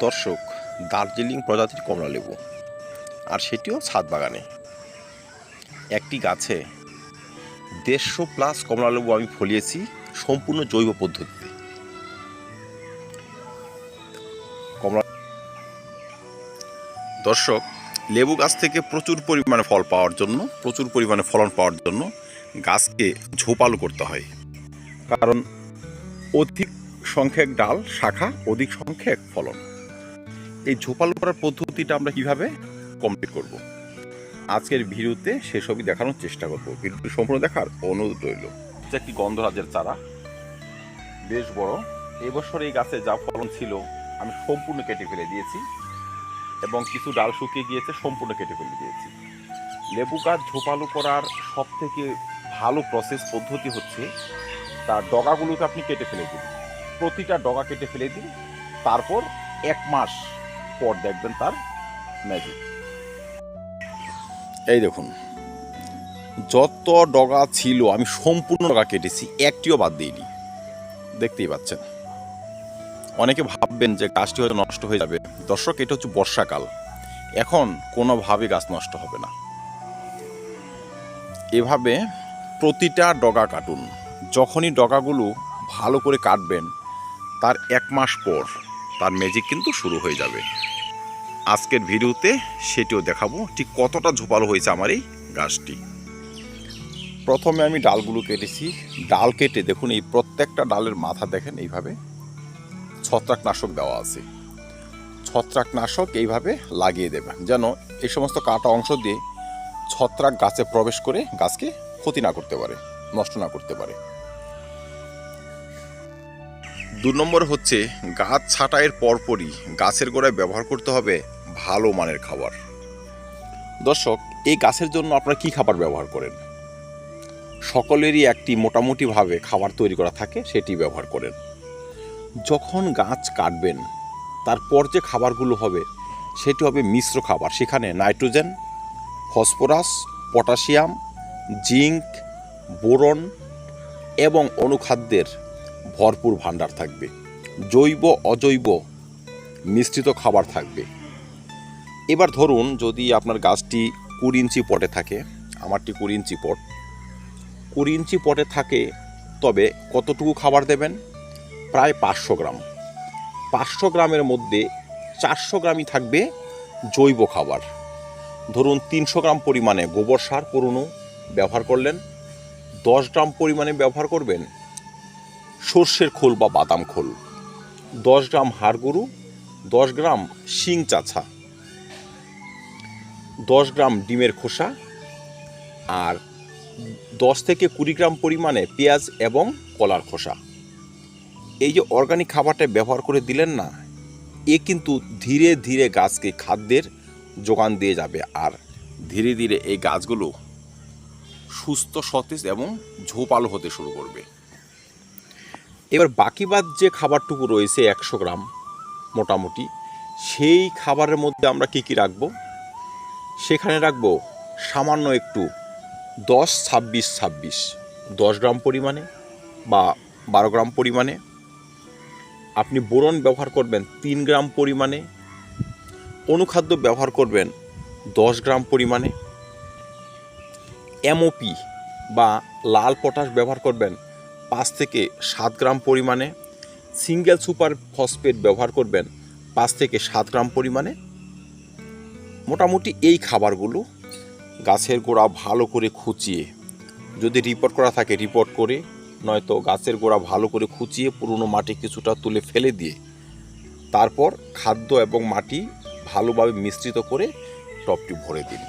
দর্শক, দার্জিলিং প্রজাতির কমলা লেবু আর সেটিও ছাদ বাগানে। একটি গাছে দেড়শো প্লাস কমলা লেবু আমি ফলিয়েছি সম্পূর্ণ জৈব পদ্ধতিতে। কমলা দর্শক, লেবু গাছ থেকে প্রচুর পরিমাণে ফল পাওয়ার জন্য, প্রচুর পরিমাণে ফলন পাওয়ার জন্য গাছকে ঝোপালো করতে হয়। কারণ অধিক সংখ্যক ডাল, শাখা, অধিক সংখ্যক ফলন। এই ঝোপালো করার পদ্ধতিটা আমরা কীভাবে কমপ্লিট করব? আজকের ভিডিওতে সেসবই দেখানোর চেষ্টা করব। ভিডিওটি সম্পূর্ণ দেখার অনুরোধ রইল। এটা একটি গন্ধরাজের চারা। বেশ বড়। এবছর এই গাছে যা ফলন ছিল, আমি সম্পূর্ণ কেটে ফেলে দিয়েছি এবং কিছু ডাল শুকিয়ে গিয়েছে, সম্পূর্ণ কেটে ফেলে দিয়েছি। লেবু গাছ ঝোপালো করার সব থেকে ভালো প্রসেস পদ্ধতি হচ্ছে তার ডগাগুলোকে আপনি কেটে ফেলে দিন। প্রতিটা ডগা কেটে ফেলে দিন, তারপর এক মাস পর দেখবেন তার ম্যাজিক এই দেখুন, যত ডগা ছিল, আমি সম্পূর্ণ ডগা কেটেছি, একটিও বাদ দিইনি। দেখতেই পাচ্ছেন। অনেকে ভাববেন যে গাছটি হয়তো নষ্ট হয়ে যাবে। দর্শক, এটা হচ্ছে বর্ষাকাল। এখন কোনোভাবে গাছ নষ্ট হবে না। এভাবে প্রতিটা ডগা কাটুন। যখনই ডগাগুলো ভালো করে কাটবেন, তার এক মাস পর তার ম্যাজিক কিন্তু শুরু হয়ে যাবে। আজকের ভিডিওতে সেটিও দেখাবো ঠিক কতটা ঝোপালো হয়েছে আমার এই গাছটি। প্রথমে আমি ডালগুলো কেটেছি। ডাল কেটে দেখুন, এই প্রত্যেকটা ডালের মাথা দেখেন এইভাবে ছত্রাকনাশক দেওয়া আছে। ছত্রাকনাশক এইভাবে লাগিয়ে দেবেন যেন এই সমস্ত কাটা অংশ দিয়ে ছত্রাক গাছে প্রবেশ করে গাছকে ক্ষতি না করতে পারে, নষ্ট না করতে পারে। দু নম্বর হচ্ছে গাছ ছাঁটাইয়ের পরপরই গাছের গোড়ায় ব্যবহার করতে হবে ভালো মানের খাবার। দর্শক, এই গাছের জন্য আপনারা কি খাবার ব্যবহার করেন? সকলেরই একটি মোটামুটিভাবে খাবার তৈরি করা থাকে, সেটি ব্যবহার করেন। যখন গাছ কাটবেন, তারপর যে খাবারগুলো হবে, সেটি হবে মিশ্র খাবার। সেখানে nitrogen, phosphorus, potassium, zinc, boron এবং অনুখাদ্যের ভরপুর ভাণ্ডার থাকবে। জৈব, অজৈব মিশ্রিত খাবার থাকবে। এবার ধরুন যদি আপনার গাছটি কুড়ি ইঞ্চি পটে থাকে, আমারটি কুড়ি ইঞ্চি পট। কুড়ি ইঞ্চি পটে থাকে, তবে কতটুকু খাবার দেবেন? প্রায় পাঁচশো গ্রাম। পাঁচশো গ্রামের মধ্যে চারশো গ্রামই থাকবে জৈব খাবার। ধরুন তিনশো গ্রাম পরিমাণে গোবর সার পুরনো ব্যবহার করলেন। দশ গ্রাম পরিমাণে ব্যবহার করবেন সর্ষের খোল বা বাদাম খোল। দশ গ্রাম হাড় গরু দশ গ্রাম শিং চাছা, দশ গ্রাম ডিমের খোসা আর দশ থেকে কুড়ি গ্রাম পরিমাণে পেঁয়াজ এবং কলার খোসা। এই যে অর্গানিক খাবারটা ব্যবহার করে দিলেন না, এ কিন্তু ধীরে ধীরে গাছকে খাদ্যের যোগান দিয়ে যাবে আর ধীরে ধীরে এই গাছগুলো সুস্থ, সতেজ এবং ঝোপালো হতে শুরু করবে। এবার বাকি বাদ যে খাবারটুকু রয়েছে একশো গ্রাম মোটামুটি, সেই খাবারের মধ্যে আমরা কি কি রাখব? সেখানে রাখব সামান্য একটু দশ ছাব্বিশ ছাব্বিশ। দশ গ্রাম পরিমাণে বা বারো গ্রাম পরিমাণে। আপনি বোরন ব্যবহার করবেন তিন গ্রাম পরিমাণে। অনুখাদ্য ব্যবহার করবেন দশ গ্রাম পরিমাণে। এমওপি বা লাল পটাশ ব্যবহার করবেন পাঁচ থেকে সাত গ্রাম পরিমাণে সিঙ্গেল সুপার ফসফেট ব্যবহার করবেন পাঁচ থেকে সাত গ্রাম পরিমাণে। মোটামুটি এই খাবারগুলো গাছের গোড়া ভালো করে খুঁচিয়ে, যদি রিপোর্ট করা থাকে রিপোর্ট করে, নয়তো গাছের গোড়া ভালো করে খুঁচিয়ে পুরনো মাটি কিছুটা তুলে ফেলে দিয়ে তারপর খাদ্য এবং মাটি ভালোভাবে মিশ্রিত করে টপটি ভরে দিন।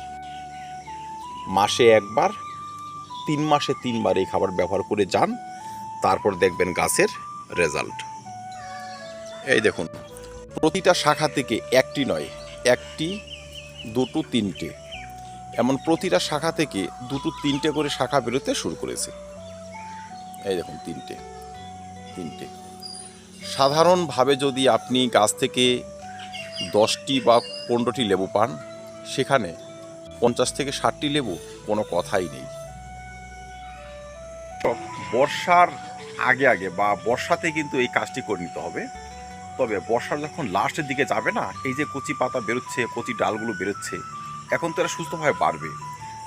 মাসে একবার, তিন মাসে তিনবার এই খাবার ব্যবহার করে যান। তারপর দেখবেন গাছের রেজাল্ট এই দেখুন প্রতিটা শাখা থেকে একটি নয় একটি দুটো তিনটে। এমন প্রতিটা শাখা থেকে দুটো তিনটে করে শাখা বেরোতে শুরু করেছে। এই দেখুন তিনটে তিনটে। সাধারণভাবে যদি আপনি গাছ থেকে দশটি বা পনেরোটি লেবু পান সেখানে পঞ্চাশ থেকে ষাটটি লেবু কোনো কথাই নেই। বর্ষার আগে আগে বা বর্ষাতে কিন্তু এই কাজটি করে নিতে হবে। তবে বর্ষার যখন লাস্টের দিকে যাবে না, এই যে কচি পাতা বেরোচ্ছে, কচি ডালগুলো বেরোচ্ছে, এখন তো এরা সুস্থভাবে বাড়বে।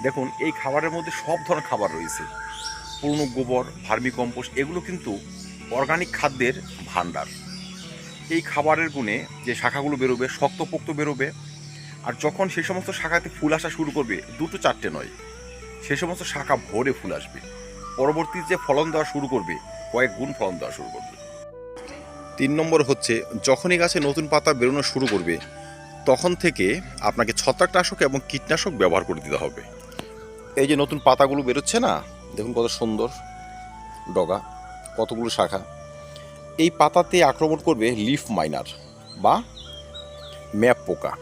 দেখুন, এই খাবারের মধ্যে সব ধরনের খাবার রয়েছে। পুরনো গোবর ভার্মি কম্পোস্ট এগুলো কিন্তু অর্গানিক খাদ্যের ভাণ্ডার। এই খাবারের গুণে যে শাখাগুলো বেরোবে, শক্তপোক্ত বেরোবে, আর যখন সেই সমস্ত শাখাতে ফুল আসা শুরু করবে, দুটো চারটে নয়, সে সমস্ত শাখা ভরে ফুল আসবে। পরবর্তী যে ফলন দেওয়া শুরু করবে কয়েক গুণ ফলন দেওয়া শুরু করবে। তিন নম্বর হচ্ছে, যখনই গাছে নতুন পাতা বেরোনো শুরু করবে, তখন থেকে আপনাকে ছত্রাকনাশক এবং কীটনাশক ব্যবহার করে দিতে হবে। এই যে নতুন পাতাগুলো বেরোচ্ছে না, দেখুন কত সুন্দর ডগা, কতগুলো শাখা। এই পাতাতে আক্রমণ করবে লিফ মাইনার বা ম্যাপ পোকা,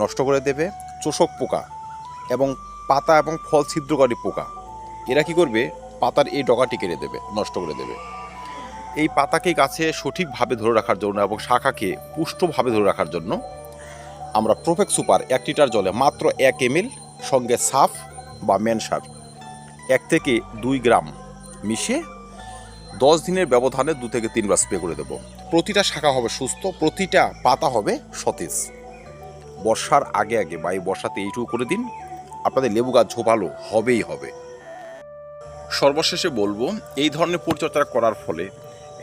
নষ্ট করে দেবে চোষক পোকা এবং পাতা এবং ফল ছিদ্রকারী পোকা। এরা কি করবে? পাতার এই ডগাটি কেড়ে দেবে, নষ্ট করে দেবে। এই পাতাকে গাছে সঠিকভাবে ধরে রাখার জন্য এবং শাখাকে পুষ্টভাবে ধরে রাখার জন্য আমরা প্রোফেক সুপার এক লিটার জলে মাত্র এক এমএল সঙ্গে সাফ বা মেনসার এক থেকে দুই গ্রাম মিশিয়ে দশ দিনের ব্যবধানে দু থেকে তিনবার স্প্রে করে দেবো। প্রতিটা শাখা হবে সুস্থ, প্রতিটা পাতা হবে সতেজ। বর্ষার আগে আগে বা এই বর্ষাতে এইটুকু করে দিন, আপনাদের লেবু গাছ ঝোপালো হবেই হবে। সর্বশেষে বলব, এই ধরনের পরিচর্যা করার ফলে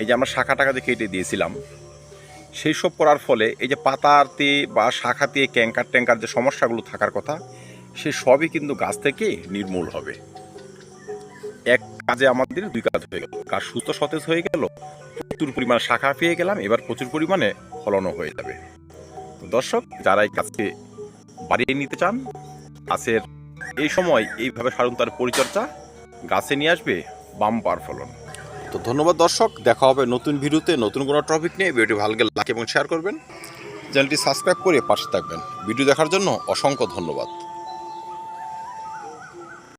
এই যে আমরা শাখা টাকা টাকাতে কেটে দিয়েছিলাম, সেই সব করার ফলে এই যে পাতাতে বা শাখাতে ক্যাঙ্কার ট্যাঙ্কার যে সমস্যাগুলো থাকার কথা, সে সবই কিন্তু গাছ থেকে নির্মূল হবে। এক কাজে আমাদের দুই কাজ হয়ে গেল। গাছ সুস্থ সতেজ হয়ে গেল, প্রচুর পরিমাণে শাখা পেয়ে গেলাম, এবার প্রচুর পরিমাণে ফলনও হয়ে যাবে। দর্শক, যারা এই গাছকে বাড়িয়ে নিতে চান, গাছের এই সময় এইভাবে সারুন তার পরিচর্যা, গাছে নিয়ে আসবে বাম্পার ফলন। তো ধন্যবাদ দর্শক, দেখা হবে নতুন ভিডিওতে নতুন কোনো টপিক নিয়ে। ভিডিওটি ভালো লাগলে লাইক এবং শেয়ার করবেন। চ্যানেলটি সাবস্ক্রাইব করে পাশে থাকবেন। ভিডিও দেখার জন্য অসংখ্য ধন্যবাদ।